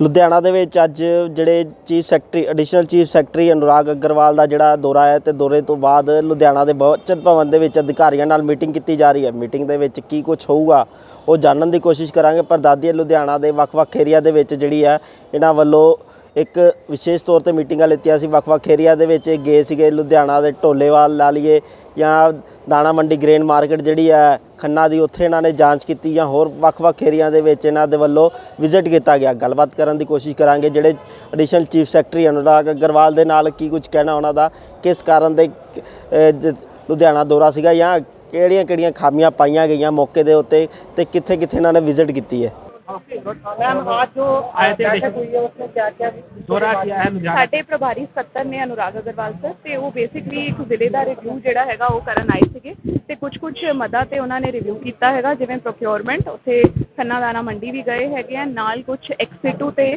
ਲੁਧਿਆਣਾ ਦੇ ਵਿੱਚ ਅੱਜ ਜਿਹੜੇ chief secretary additional chief secretary Anurag Agarwal ਦਾ ਜਿਹੜਾ ਦੌਰਾ ਹੈ ਤੇ ਦੌਰੇ ਤੋਂ ਬਾਅਦ ਲੁਧਿਆਣਾ ਦੇ ਬਹੁਚਨ ਭਵਨ ਦੇ ਵਿੱਚ ਅਧਿਕਾਰੀਆਂ ਨਾਲ ਮੀਟਿੰਗ ਕੀਤੀ ਜਾ ਰਹੀ ਹੈ। ਮੀਟਿੰਗ ਦੇ ਵਿੱਚ ਕੀ ਕੁਝ ਹੋਊਗਾ, ਉਹ ਜਾਣਨ ਦੀ ਕੋਸ਼ਿਸ਼ ਕਰਾਂਗੇ, ਪਰ ਦਾਦੀ, ਲੁਧਿਆਣਾ ਦੇ ਵੱਖ-ਵੱਖ ਏਰੀਆ ਦੇ ਵਿੱਚ ਜਿਹੜੀ ਹੈ, ਇਹਨਾਂ ਵੱਲੋਂ ਇੱਕ ਵਿਸ਼ੇਸ਼ ਤੌਰ ਤੇ ਮੀਟਿੰਗਾਂ ਲਿੱਤੀਆਂ ਸੀ। ਵੱਖ-ਵੱਖ ਏਰੀਆ ਦੇ ਵਿੱਚ ਇਹ ਗਏ ਸੀਗੇ। ਲੁਧਿਆਣਾ ਦੇ ਢੋਲੇਵਾਲ ਲਾ ਲਈਏ ਜਾਂ ਦਾਣਾ ਮੰਡੀ ਗ੍ਰੇਨ ਮਾਰਕੀਟ ਜਿਹੜੀ ਹੈ, ਖੰਨਾ ਦੀ, ਉੱਥੇ ਇਹਨਾਂ ਨੇ ਜਾਂਚ ਕੀਤੀ ਜਾਂ ਹੋਰ ਵੱਖ-ਵੱਖ ਏਰੀਆ ਦੇ ਵਿੱਚ ਇਹਨਾਂ ਦੇ ਵੱਲੋਂ ਵਿਜ਼ਿਟ ਕੀਤਾ ਗਿਆ। ਗੱਲਬਾਤ ਕਰਨ ਦੀ ਕੋਸ਼ਿਸ਼ ਕਰਾਂਗੇ। ਜਿਹੜੇ additional chief secretary Anurag Agarwal ਦੇ ਨਾਲ ਕੀ ਕੁਝ ਕਹਿਣਾ ਉਹਨਾਂ ਦਾ, ਕਿਸ ਕਾਰਨ ਦੇ ਲੁਧਿਆਣਾ ਦੌਰਾ ਸੀਗਾ ਜਾਂ ਕਿਹੜੀਆਂ-ਕਿਹੜੀਆਂ ਖਾਮੀਆਂ ਪਾਈਆਂ ਗਈਆਂ ਮੌਕੇ ਦੇ ਉੱਤੇ ਤੇ ਕਿੱਥੇ-ਕਿੱਥੇ ਇਹਨਾਂ ਨੇ ਵਿਜ਼ਿਟ ਕੀਤੀ ਹੈ? मैम आज जो आए थे बैठक हुई है उसमें क्या क्या ਦੌਰਾ ਕੀਤਾ ਹੈ ਲੁਧਿਆਣਾ ਸਾਡੇ ਪ੍ਰਭਾਰੀ ਸਕੱਤਰ ਨੇ ਅਨੁਰਾਗ ਅਗਰਵਾਲ ਸਰ ਤੇ ਉਹ ਬੇਸਿਕਲੀ ਇੱਕ ਜ਼ਿਲ੍ਹੇ ਦਾ ਰਿਵਿਊ ਜਿਹੜਾ ਹੈਗਾ ਉਹ ਕਰਨ ਆਏ ਸੀਗੇ ਤੇ ਕੁਝ ਕੁਝ ਮਦਾ ਤੇ ਉਹਨਾਂ ਨੇ ਰਿਵਿਊ ਕੀਤਾ ਹੈਗਾ ਜਿਵੇਂ ਪ੍ਰੋਕਿਉਰਮੈਂਟ ਉੱਥੇ ਖੰਨਾ ਦਾਣਾ ਮੰਡੀ ਵੀ ਗਏ ਹੈਗੇ ਆ ਨਾਲ ਕੁਝ ਐਕਸਿਟੂ ਤੇ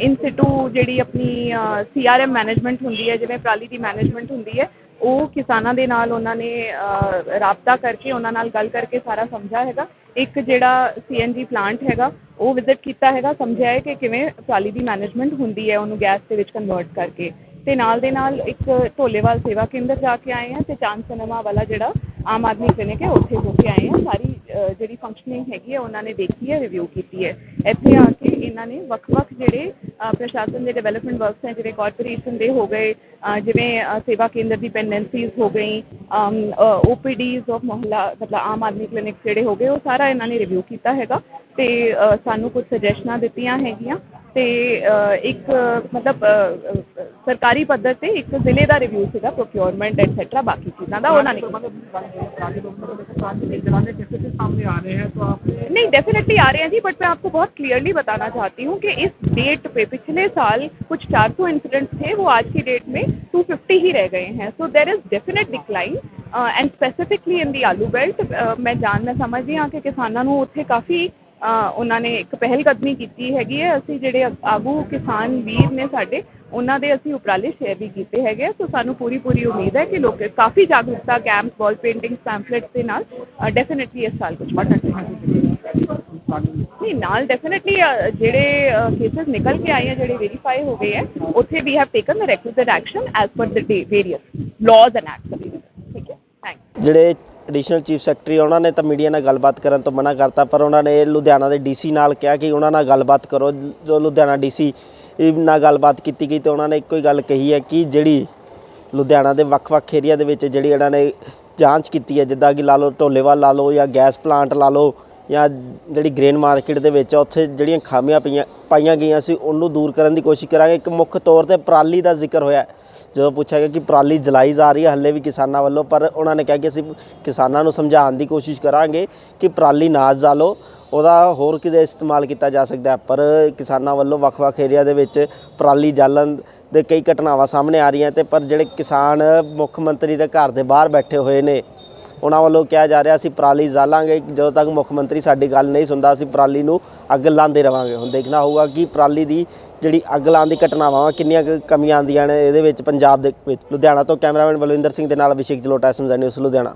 ਇਨਸਿਟੂ ਜਿਹੜੀ ਆਪਣੀ ਸੀਆਰਐਮ ਮੈਨੇਜਮੈਂਟ ਹੁੰਦੀ ਹੈ ਜਿਵੇਂ ਪਰਾਲੀ ਦੀ ਮੈਨੇਜਮੈਂਟ ਹੁੰਦੀ ਹੈ ਉਹ ਕਿਸਾਨਾਂ ਦੇ ਨਾਲ ਉਹਨਾਂ ਨੇ ਅ, ਰਾਬਤਾ ਕਰਕੇ ਉਹਨਾਂ ਨਾਲ ਗੱਲ ਕਰਕੇ ਸਾਰਾ ਸਮਝਿਆ ਹੈਗਾ ਇੱਕ ਜਿਹੜਾ ਸੀਐਨਜੀ ਪਲਾਂਟ ਹੈਗਾ ਉਹ ਵਿਜ਼ਿਟ ਕੀਤਾ ਹੈਗਾ, ਸਮਝਿਆ ਹੈ ਕਿ ਕਿਵੇਂ ਪਰਾਲੀ ਦੀ ਮੈਨੇਜਮੈਂਟ ਹੁੰਦੀ ਹੈ, ਉਹਨੂੰ ਗੈਸ ਦੇ ਵਿੱਚ ਕਨਵਰਟ ਕਰਕੇ। ਅਤੇ ਨਾਲ ਦੇ ਨਾਲ ਇੱਕ ਢੋਲੇਵਾਲ ਸੇਵਾ ਕੇਂਦਰ ਜਾ ਕੇ ਆਏ ਹਾਂ ਅਤੇ ਚਾਂਦ ਸਿਨੇਮਾ ਵਾਲਾ ਜਿਹੜਾ ਆਮ ਆਦਮੀ ਕਲੀਨਿਕ ਹੈ, ਉੱਥੇ ਹੋ ਕੇ ਆਏ ਹਾਂ ਸਾਰੀ ਜਿਹੜੀ ਫੰਕਸ਼ਨਿੰਗ ਹੈਗੀ ਹੈ, ਉਹਨਾਂ ਨੇ ਦੇਖੀ ਹੈ ਰਿਵਿਊ ਕੀਤੀ ਹੈ। ਇੱਥੇ ਆ ਕੇ ਇਹਨਾਂ ਨੇ ਵੱਖ-ਵੱਖ ਜਿਹੜੇ ਪ੍ਰਸ਼ਾਸਨ ਦੇ ਡਿਵੈਲਪਮੈਂਟ ਵਰਕਸ ਹੈ, ਜਿਵੇਂ ਕਾਰਪੋਰੇਸ਼ਨ ਦੇ ਹੋ ਗਏ ਜਿਵੇਂ ਸੇਵਾ ਕੇਂਦਰ ਦੀ ਪੈਂਡੈਂਸੀਜ਼ ਹੋ ਗਈ ਓਪੀਡੀਜ਼ ਆਫ ਮੁਹੱਲਾ, ਮਤਲਬ ਆਮ ਆਦਮੀ ਕਲੀਨਿਕ ਜਿਹੜੇ ਹੋ ਗਏ, ਉਹ ਸਾਰਾ ਇਹਨਾਂ ਨੇ ਰਿਵਿਊ ਕੀਤਾ ਹੈਗਾ ਅਤੇ ਸਾਨੂੰ ਕੁਝ ਸੁਜੈਸ਼ਨਾਂ ਦਿੱਤੀਆਂ ਹੈਗੀਆਂ। ਤੇ ਅ, ਇੱਕ ਮਤਲਬ ਅ, ਅ, ਸਰਕਾਰੀ ਪੱਧਰ ਤੇ ਇੱਕ ਜ਼ਿਲ੍ਹੇ ਦਾ ਰਿਵਿਊ ਸੀਗਾ ਪ੍ਰੋਕਿਉਰਮੈਂਟ ਐਟਸੈਟਰਾ ਬਾਕੀ ਚੀਜ਼ਾਂ ਦਾ ਉਹਨਾਂ ਨੇ सामने आ रहे हैं तो आप नहीं डेफिनेटली आ रहे हैं जी बट मैं आपको बहुत क्लियरली बताना चाहती हूँ कि इस डेट पे पिछले साल कुछ 400 इंसिडेंट्स थे वो आज की डेट में 250 ही रह गए हैं so there is definite decline and specifically in the aloo belt मैं ਜਾਣ ਮੈਂ ਸਮਝਦੀ ਹਾਂ ਕਿ ਕਿਸਾਨਾਂ ਨੂੰ ਉੱਥੇ ਕਾਫੀ ਅ, ਉਹਨਾਂ ਨੇ ਇੱਕ ਪਹਿਲ ਕਦਮੀ ਕੀਤੀ ਹੈਗੀ ਹੈ। ਅਸੀਂ ਜਿਹੜੇ ਆਗੂ ਕਿਸਾਨ ਵੀਰ ਨੇ ਸਾਡੇ, ਉਹਨਾਂ ਦੇ ਅਸੀਂ ਉਪਰਾਲੇ ਸ਼ੇਅਰ ਵੀ ਕੀਤੇ ਹੈਗੇ ਆ। ਸੋ ਸਾਨੂੰ ਪੂਰੀ ਪੂਰੀ ਉਮੀਦ ਹੈ ਕਿ ਲੋਕ ਕਾਫੀ ਜਾਗਰੂਕਤਾ ਕੈਂਪ ਵਾਲ ਪੇਂਟਿੰਗ ਪੈਂਫਲੇਟਸ ਦੇ ਨਾਲ ਡੈਫੀਨਿਟਲੀ ਇਸ ਸਾਲ ਕੁਝ ਨਹੀਂ, ਨਾਲ ਡੈਫੀਨਿਟਲੀ ਜਿਹੜੇ ਕੇਸਸ ਨਿਕਲ ਕੇ ਆਏ ਆ, ਜਿਹੜੇ ਵੈਰੀਫਾਈ ਹੋ ਗਏ ਹੈ ਉੱਥੇ ਵੀ have taken the requisite action as per the various laws and acts ਠੀਕ ਹੈ? ਥੈਂਕ ਜਿਹੜੇ ਐਡੀਸ਼ਨਲ ਚੀਫ ਸੈਕਟਰੀ ਉਹਨਾਂ ਨੇ ਤਾਂ ਮੀਡੀਆ ਨਾਲ ਗੱਲਬਾਤ ਕਰਨ ਤੋਂ ਮਨਾ ਕਰਤਾ, ਪਰ ਉਹਨਾਂ ਨੇ ਲੁਧਿਆਣਾ ਦੇ ਡੀਸੀ ਨਾਲ ਕਿਹਾ ਕਿ ਉਹਨਾਂ ਨਾਲ ਗੱਲਬਾਤ ਕਰੋ। ਜੋ ਲੁਧਿਆਣਾ ਡੀਸੀ ਨਾਲ ਗੱਲਬਾਤ ਕੀਤੀ ਗਈ ਤੇ ਉਹਨਾਂ ਨੇ ਇੱਕੋ ਹੀ ਗੱਲ ਕਹੀ ਹੈ ਕਿ ਜਿਹੜੀ ਲੁਧਿਆਣਾ ਦੇ ਵੱਖ-ਵੱਖ ਏਰੀਆ ਦੇ ਵਿੱਚ ਜਿਹੜੀ ਇਹਨਾਂ ਨੇ ਜਾਂਚ ਕੀਤੀ ਹੈ, ਜਿੱਦਾਂ ਕਿ ਲਾ ਲਓ ਢੋਲੇਵਾਲ ਲਾ ਲਓ ਜਾਂ ਗੈਸ ਪਲਾਂਟ ਲਾ ਲਓ ਜਾਂ ਜਿਹੜੀ ਗ੍ਰੇਨ ਮਾਰਕੀਟ ਦੇ ਵਿੱਚ ਆ, ਉੱਥੇ ਜਿਹੜੀਆਂ ਖਾਮੀਆਂ ਪਈਆਂ ਪਾਈਆਂ ਗਈਆਂ ਸੀ ਉਹਨੂੰ ਦੂਰ ਕਰਨ ਦੀ ਕੋਸ਼ਿਸ਼ ਕਰਾਂਗੇ। ਇੱਕ ਮੁੱਖ ਤੌਰ ਤੇ ਪਰਾਲੀ ਦਾ ਜ਼ਿਕਰ ਹੋਇਆ ਜਦੋਂ ਪੁੱਛਿਆ ਗਿਆ ਕਿ ਪਰਾਲੀ ਜਲਾਈ ਜਾ ਰਹੀ ਹੈ ਹੱਲੇ ਵੀ ਕਿਸਾਨਾਂ ਵੱਲੋਂ ਪਰ ਉਹਨਾਂ ਨੇ ਕਿਹਾ ਕਿ ਅਸੀਂ ਕਿਸਾਨਾਂ ਨੂੰ ਸਮਝਾਉਣ ਦੀ ਕੋਸ਼ਿਸ਼ ਕਰਾਂਗੇ ਕਿ ਪਰਾਲੀ ਨਾ ਜਾਲੋ। ਉਹਦਾ ਹੋਰ ਕਿਤੇ ਇਸਤੇਮਾਲ ਕੀਤਾ ਜਾ ਸਕਦਾ ਪਰ ਕਿਸਾਨਾਂ ਵੱਲੋਂ ਵੱਖ-ਵੱਖ ਏਰੀਆ ਦੇ ਵਿੱਚ ਪਰਾਲੀ ਜਾਲਣ ਦੇ ਕਈ ਘਟਨਾਵਾਂ ਸਾਹਮਣੇ ਆ ਰਹੀਆਂ ਤੇ ਪਰ ਜਿਹੜੇ ਕਿਸਾਨ ਮੁੱਖ ਮੰਤਰੀ ਦੇ ਘਰ ਦੇ ਬਾਹਰ ਬੈਠੇ ਹੋਏ ਨੇ ਉਹਨਾਂ ਵੱਲੋਂ ਕਿਹਾ ਜਾ ਰਿਹਾ ਅਸੀਂ ਪਰਾਲੀ ਜਾਲਾਂਗੇ, ਜਦੋਂ ਤੱਕ ਮੁੱਖ ਮੰਤਰੀ ਸਾਡੀ ਗੱਲ ਨਹੀਂ ਸੁਣਦਾ, ਅਸੀਂ ਪਰਾਲੀ ਨੂੰ ਅੱਗ ਲਾਉਂਦੇ ਰਵਾਂਗੇ। ਹੁਣ ਦੇਖਣਾ ਹੋਊਗਾ ਕਿ ਪਰਾਲੀ ਦੀ ਜਿਹੜੀ ਅੱਗ ਲਾਉਣ ਦੀ ਘਟਨਾਵਾਂ ਵਾ, ਕਿੰਨੀਆਂ ਕੁ ਕਮੀਆਂ ਆਉਂਦੀਆਂ ਨੇ, ਇਹਦੇ ਵਿੱਚ ਪੰਜਾਬ ਦੇ ਵਿੱਚ, ਲੁਧਿਆਣਾ ਤੋਂ ਕੈਮਰਾਮੈਨ ਬਲਵਿੰਦਰ ਸਿੰਘ ਦੇ ਨਾਲ ਅਭਿਸ਼ੇਕ ਜਲੋਟਾ ਐਸਐਮ ਨਿਊਜ਼, ਲੁਧਿਆਣਾ।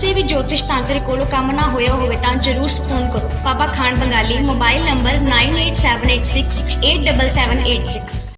ਕਿਸੇ ਵੀ ਜੋਤਿਸ਼ ਤੰਤਰ ਕੋਲੋਂ ਕੰਮ ਨਾ ਹੋਇਆ ਹੋਵੇ ਤਾਂ ਜਰੂਰ ਫੋਨ ਕਰੋ। Baba Khan Bengali, mobile number 9878687786